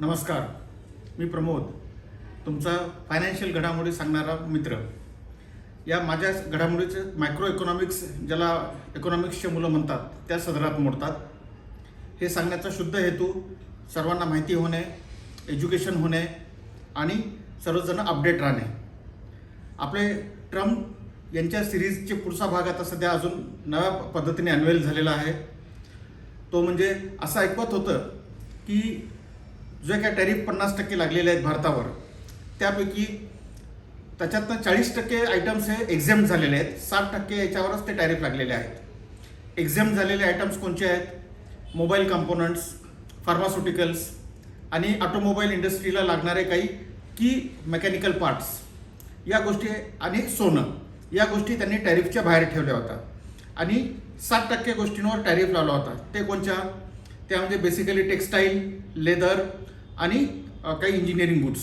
नमस्कार मी प्रमोद. तुमचा फायनान्शियल घडामोडी सांगणारा मित्र. या माझ्या घडामोडीचे मायक्रो इकॉनॉमिक्स ज्याला इकॉनॉमिक्सचे मुलं म्हणतात त्या सदरात मोडतात. हे सांगण्याचा शुद्ध हेतू सर्वांना माहिती होणे एज्युकेशन होणे आणि सर्वजण अपडेट राहणे. आपले ट्रम्प यांच्या सिरीजचे पुढचा भाग आता सध्या अजून नव्या पद्धतीने अनवेल झालेला आहे. तो म्हणजे असं ऐकवत होतं की जे काय टॅरिफ पन्नास टक्के लागलेले आहेत भारतावर त्यापैकी त्याच्यातनं चाळीस टक्के आयटम्स हे एक्झाम झालेले आहेत. साठ टक्के याच्यावरच ते टॅरिफ लागलेले आहेत. एक्झाम झालेले आयटम्स कोणते आहेत? मोबाईल कंपोनंट्स फार्मास्युटिकल्स आणि ऑटोमोबाईल इंडस्ट्रीला लागणारे काही की मेकॅनिकल पार्ट्स या गोष्टी आणि सोनं या गोष्टी त्यांनी टॅरिफच्या बाहेर ठेवल्या होत्या. आणि सात टक्के गोष्टींवर टॅरिफ लावला होता. ते कोणत्या त्या म्हणजे बेसिकली टेक्स्टाईल लेदर आणि काही इंजिनिअरिंग गुड्स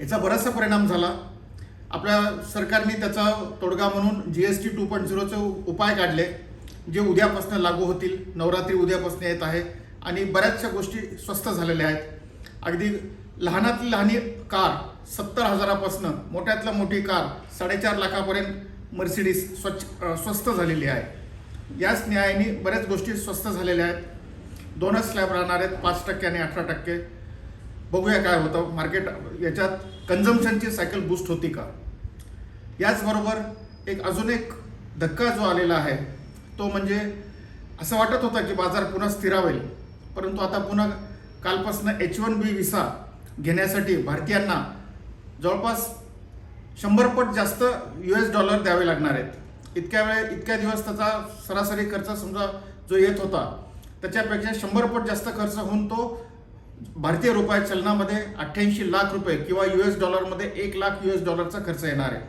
याचा बराचसा परिणाम झाला. आपल्या सरकारने त्याचा तोडगा म्हणून G S T two point झिरोचे उपाय काढले जे उद्यापासून लागू होतील. नवरात्री उद्यापासून येत आहे आणि बऱ्याचशा गोष्टी स्वस्त झालेल्या आहेत. अगदी लहानातली लहानी कार सत्तर हजारापासून मोठ्यातल्या मोठी कार साडेचार लाखापर्यंत मर्सिडीज स्वच्छ स्वस्त झालेली आहे. याच न्यायाने बऱ्याच गोष्टी स्वस्त झालेल्या आहेत. दोनच स्लॅब राहणार आहेत पाच टक्के आणि अठरा टक्के. बघूया काय होतं. मार्केट याच्यात कन्झम्पशनची सायकल बूस्ट होती का? याचबरोबर एक अजून एक धक्का जो आलेला आहे तो म्हणजे असं वाटत होतं की बाजार पुन्हा स्थिरावेल परंतु आता पुन्हा कालपासून एच वन बी विसा घेण्यासाठी भारतीयांना जवळपास शंभर पट जास्त यू एस डॉलर द्यावे लागणार आहेत. इतक्या वेळ इतक्या दिवस त्याचा सरासरी खर्च समजा जो येत होता त्याच्यापेक्षा शंभर पट जास्त खर्च होऊन तो भारतीय रुपये चलनामध्ये अठ्ठ्याऐंशी लाख रुपये किंवा यू एस डॉलरमध्ये एक लाख यू एस डॉलरचा खर्च येणार आहे.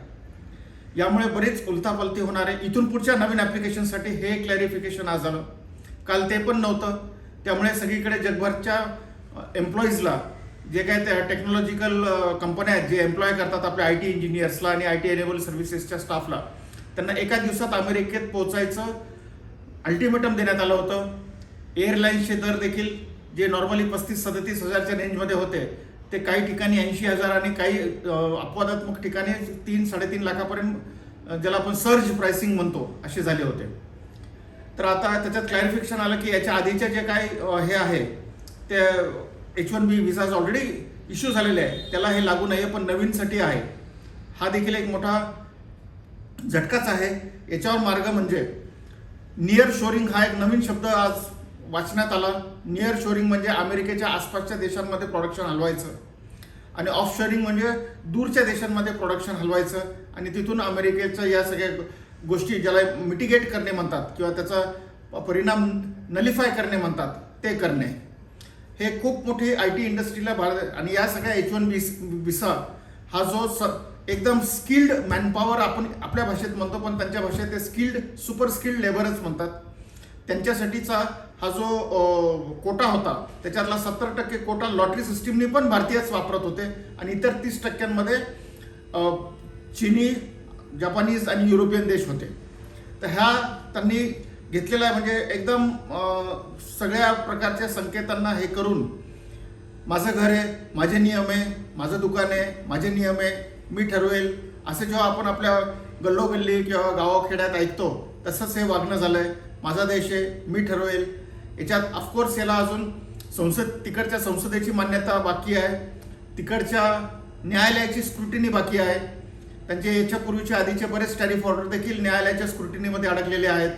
यामुळे बरीच उलथापलती होणार आहे. इथून पुढच्या नवीन ॲप्लिकेशनसाठी हे क्लॅरिफिकेशन आज आलं. काल ते पण नव्हतं. त्यामुळे सगळीकडे जगभरच्या एम्प्लॉईजला जे काय त्या टेक्नॉलॉजिकल कंपन्या आहेत जे एम्प्लॉय करतात आपल्या आय टी इंजिनियर्सला आणि आय टी एनेबल सर्व्हिसेसच्या स्टाफला त्यांना एका दिवसात अमेरिकेत पोहोचायचं अल्टिमेटम देण्यात आलं होतं. एअरलाईन्सचे दर देखील जे नॉर्मली पस्तीस सदतीस हजारच्या रेंजमध्ये होते ते काही ठिकाणी ऐंशी हजार आणि काही अपवादात्मक ठिकाणी तीन साडेतीन लाखापर्यंत ज्याला आपण सर्ज प्राइसिंग म्हणतो असे झाले होते. तर आता त्याच्यात क्लॅरिफिकेशन आलं की याच्या आधीचे जे काय हे आहे ते H one B visas already issue झालेले आहे. त्याला हे लागू नाही आहे पण नवीनसाठी आहे. हा देखील एक मोठा झटकाच आहे. याच्यावर मार्ग म्हणजे नियर शोरिंग हा एक नवीन शब्द आज वाचण्यात आला. नियर शोरिंग म्हणजे अमेरिकेच्या आसपासच्या देशांमध्ये प्रोडक्शन हलवायचं. आणि ऑफ शोरिंग म्हणजे दूरच्या देशांमध्ये प्रोडक्शन हलवायचं. आणि तिथून अमेरिकेच्या या सगळ्या गोष्टी ज्याला मिटिगेट करणे म्हणतात किंवा त्याचा परिणाम नलिफाय करणे म्हणतात ते करणे. हे खूप मोठी आय टी इंडस्ट्रीला भारत आणि या सगळ्या एच वन बी विसा हा जो स एकदम स्किल्ड मॅनपॉवर आपण आपल्या भाषेत म्हणतो पण त्यांच्या भाषेत ते स्किल्ड सुपर स्किल्ड लेबरच म्हणतात. त्यांच्यासाठीचा हा जो कोटा होता त्याच्यातला सत्तर टक्के कोटा लॉटरी सिस्टीमनी पण भारतीयच वापरत होते. आणि इतर तीस टक्क्यांमध्ये चिनी चीनी जपानीज आणि युरोपियन देश होते. तर ह्या त्यांनी घेतलेला म्हणजे एकदम सगळ्या प्रकारच्या संकेतांना हे करून माझं घर आहे माझे नियम आहे माझं दुकान आहे माझे नियम आहे मी ठरवेल असे जेव्हा आपण आपल्या गल्लोगल्ली किंवा गावाखेड्यात ऐकतो तसंच हे वागणं झालं आहे माझा देश आहे मी ठरवेल. याच्यात ऑफकोर्स याला अजून संसद तिकडच्या संसदेची मान्यता बाकी आहे. तिकडच्या न्यायालयाची स्क्रुटिनी बाकी आहे. त्यांचे याच्यापूर्वीचे आधीचे बरेच टॅरिफ ऑर्डर देखील न्यायालयाच्या स्क्रुटिनीमध्ये अडकलेले आहेत.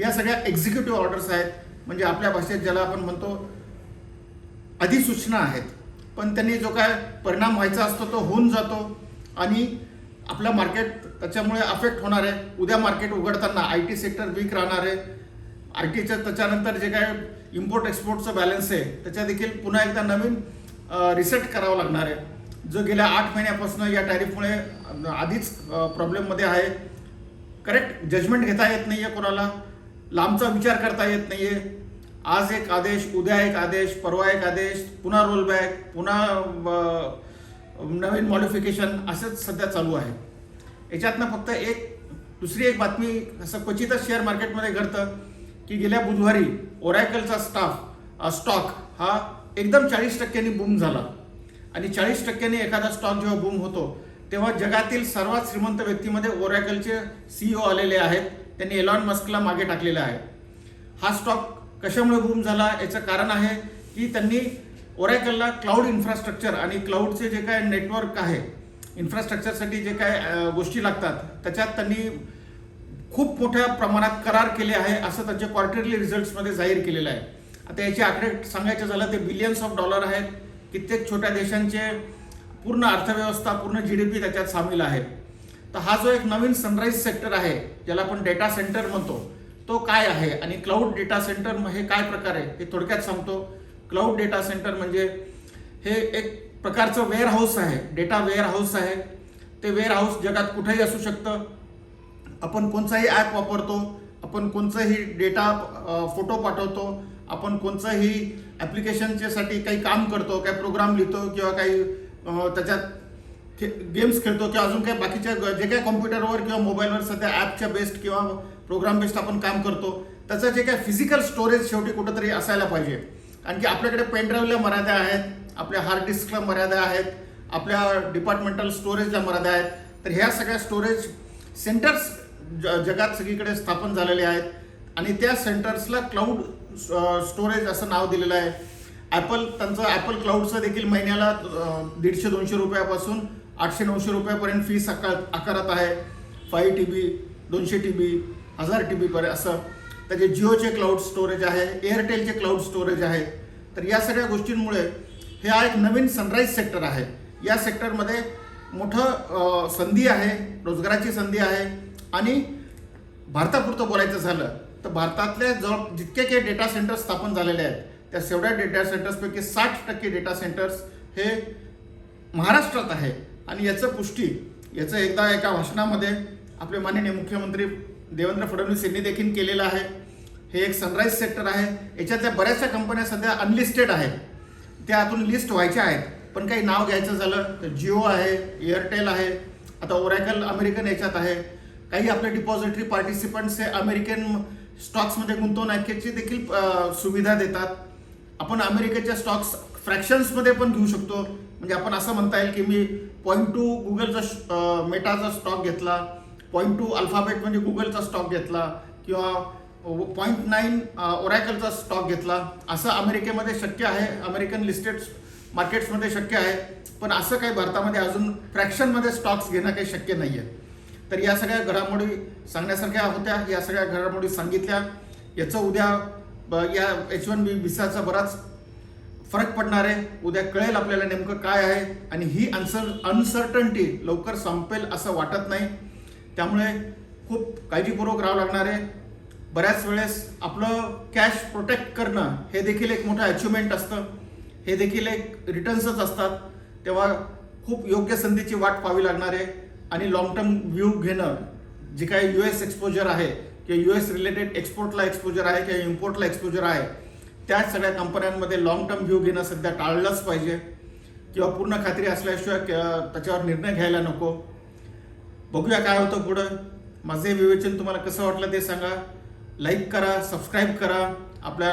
या सगळ्या एक्झिक्युटिव्ह ऑर्डर्स आहेत. म्हणजे आपल्या भाषेत ज्याला आपण म्हणतो अधिसूचना आहेत. पण त्यांनी जो काय परिणाम व्हायचा असतो तो होऊन जातो. आणि आपलं मार्केट त्याच्यामुळे अफेक्ट होणार आहे. उद्या मार्केट उघडताना आय टी सेक्टर वीक राहणार आहे. आय टीचं त्याच्यानंतर जे काय इम्पोर्ट एक्सपोर्टचं बॅलन्स आहे त्याच्या देखील पुन्हा एकदा नवीन रिसेट करावं लागणार आहे. जो गेल्या आठ महिन्यापासून या टॅरिफमुळे आधीच प्रॉब्लेममध्ये आहे. करेक्ट जजमेंट घेता येत नाही आहे कोणाला. लांबचा विचार करता येत नाही आहे आज एक आदेश उद्या एक आदेश परवा एक आदेश पुन्हा रोल बॅक पुन्हा नवीन मॉडिफिकेशन असंच सध्या चालू आहे. याच्यातनं फक्त एक दुसरी एक बातमी असं क्वचितच शेअर मार्केटमध्ये घडतं की गेल्या बुधवारी ओरॅकलचा स्टाफ स्टॉक हा एकदम चाळीस टक्क्यांनी बूम झाला. आणि चाळीस टक्क्यांनी एखादा स्टॉक जेव्हा बूम होतो तेव्हा जगातील सर्वात श्रीमंत व्यक्तीमध्ये ओरॅकलचे सीईओ आलेले आहेत. त्यांनी एलॉन मस्कला मागे टाकलेला आहे. हा स्टॉक कशामुळे बूम झाला? याचं कारण आहे की त्यांनी ओरॅकलला क्लाउड इन्फ्रास्ट्रक्चर आणि क्लाउडचे जे काय नेटवर्क आहे इन्फ्रास्ट्रक्चरसाठी जे काय गोष्टी लागतात त्याच्यात त्यांनी खूप मोठ्या प्रमाणात करार केले आहे असं त्यांच्या क्वार्टरली रिझल्ट्समध्ये जाहीर केलेलं आहे. आता याचे आकडे सांगायचं झालं ते बिलियन्स ऑफ डॉलर आहेत. कित्येक छोट्या देशांचे पूर्ण अर्थव्यवस्था पूर्ण जी डी पी त्याच्यात सामील आहे. तर हा जो एक नवीन सनराईज सेक्टर आहे ज्याला आपण डेटा सेंटर म्हणतो तो काय आहे आणि क्लाउड डेटा सेंटर हे काय प्रकार आहे हे थोडक्यात सांगतो. क्लाउड डेटा सेंटर म्हणजे हे एक प्रकारचं वेअर हाऊस आहे डेटा वेअर हाऊस आहे. ते वेअर हाऊस जगात कुठेही असू शकतं. आपण कोणचाही ॲप वापरतो आपण कोणचंही डेटा फोटो पाठवतो आपण कोणचंही ॲप्लिकेशनच्यासाठी काही काम करतो काही प्रोग्राम लिहितो किंवा काही त्याच्यात खे गेम्स खेळतो किंवा अजून काही बाकीच्या जे काही कॉम्प्युटरवर किंवा मोबाईलवर सध्या ॲपच्या बेस्ड किंवा प्रोग्राम बेस्ड आपण काम करतो त्याचं जे काही फिजिकल स्टोरेज शेवटी कुठंतरी असायला पाहिजे. कारण की आपल्याकडे पेनड्राईव्हला मर्यादा आहेत. आपल्या हार्ड डिस्कला मर्यादा आहेत आपल्या डिपार्टमेंटल स्टोरेजला मर्यादा आहेत. तर ह्या सगळ्या स्टोरेज सेंटर्स ज जगात सगळीकडे स्थापन झालेले आहेत. आणि त्या सेंटर्सला क्लाउड स्टोरेज असं नाव दिलेलं आहे. ॲपल त्यांचं ॲपल क्लाउडचं देखील महिन्याला दीडशे दोनशे रुपयापासून आठशे नऊशे रुपयापर्यंत फीस आकार आकारत आहे. फाईव्ह टी बी दोनशे टी बी हजार टी बीपर्यंत असं. त्याचे जिओचे क्लाउड स्टोरेज आहे एअरटेलचे क्लाउड स्टोरेज आहे. तर या सगळ्या गोष्टींमुळे हे हा एक नवीन सनराईज सेक्टर आहे. या सेक्टरमध्ये मोठं संधी आहे रोजगाराची संधी आहे आणि भारतापुरतं बोलायचं झालं तर भारतातल्या जवळ जितके काही डेटा सेंटर्स स्थापन झालेले आहेत त्या सेवढ्या डेटा सेंटर्सपैकी साठ टक्के डेटा सेंटर्स हे महाराष्ट्रात आहे. आणि याचं पुष्टी याचं एकदा एका भाषणामध्ये आपले माननीय मुख्यमंत्री देवेंद्र फडणवीस यांनी देखील केलेलं आहे. हे एक सनराईज सेक्टर आहे. याच्यातल्या बऱ्याचशा कंपन्या सध्या अनलिस्टेड आहेत. त्यातून लिस्ट व्हायच्या आहेत. पण काही नाव घ्यायचं झालं तर जिओ आहे एअरटेल आहे आता ओरॅकल अमेरिकन याच्यात आहे. काही आपले डिपॉझिटरी पार्टिसिपंट्स हे अमेरिकन स्टॉक्समध्ये गुंतवणुकीची देखील सुविधा देतात. आपण अमेरिकेच्या स्टॉक्स फ्रॅक्शन्समध्ये पण घेऊ शकतो. म्हणजे आपण असं म्हणता येईल की मी पॉईंट टू गुगलचा मेटाचा स्टॉक घेतला पॉईंट टू अल्फाबेट म्हणजे गुगलचा स्टॉक घेतला किंवा पॉईंट नाईन ओरॅकलचा स्टॉक घेतला. असं अमेरिकेमध्ये शक्य आहे. अमेरिकन लिस्टेड मार्केट्समध्ये शक्य आहे. पण असं काही भारतामध्ये अजून फ्रॅक्शनमध्ये स्टॉक्स घेणं काही शक्य नाही आहे तर या सगळ्या घडामोडी सांगण्यासारख्या होत्या. या सगळ्या घडामोडी सांगितल्या. याचं उद्या ब- या एच वन बी विसाचा बराच फरक पडणार आहे. उद्या कळेल आपल्याला नेमकं काय आहे. आणि ही अन्सर अनसर्टन्टी लवकर संपेल असं वाटत नाही. त्यामुळे खूप काळजीपूर्वक राहावं लागणार आहे. बऱ्याच वेळेस आपलं कॅश प्रोटेक्ट करणं हे देखील एक मोठं अचिव्हमेंट असतं. हे देखील एक रिटर्न्सच असतात. तेव्हा खूप योग्य संधीची वाट पाहावी लागणार आहे. आणि लॉंग टर्म व्ह्यू घेणं जे काही यू एस एक्सपोजर आहे किंवा यू एस रिलेटेड एक्सपोर्टला एक्सपोजर आहे किंवा इम्पोर्टला एक्सपोजर आहे त्या सगळ्या कंपन्यांमध्ये लॉंग टर्म व्ह्यू घेणं सध्या टाळलंच पाहिजे. किंवा पूर्ण खात्री असल्याशिवाय क- त्याच्यावर निर्णय घ्यायला नको. बघूया काय होतं पुढं. माझे विवेचन तुम्हाला कसं वाटलं ते सांगा. लाईक करा सबस्क्राईब करा आपल्या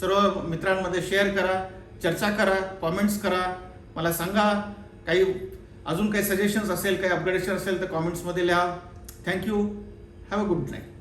सर्व मित्रांमध्ये शेअर करा चर्चा करा कॉमेंट्स करा. मला सांगा काही अजून काही सजेशन्स असेल काही अपग्रेडेशन असेल तर कॉमेंट्समध्ये लिहा. Thank you have a good night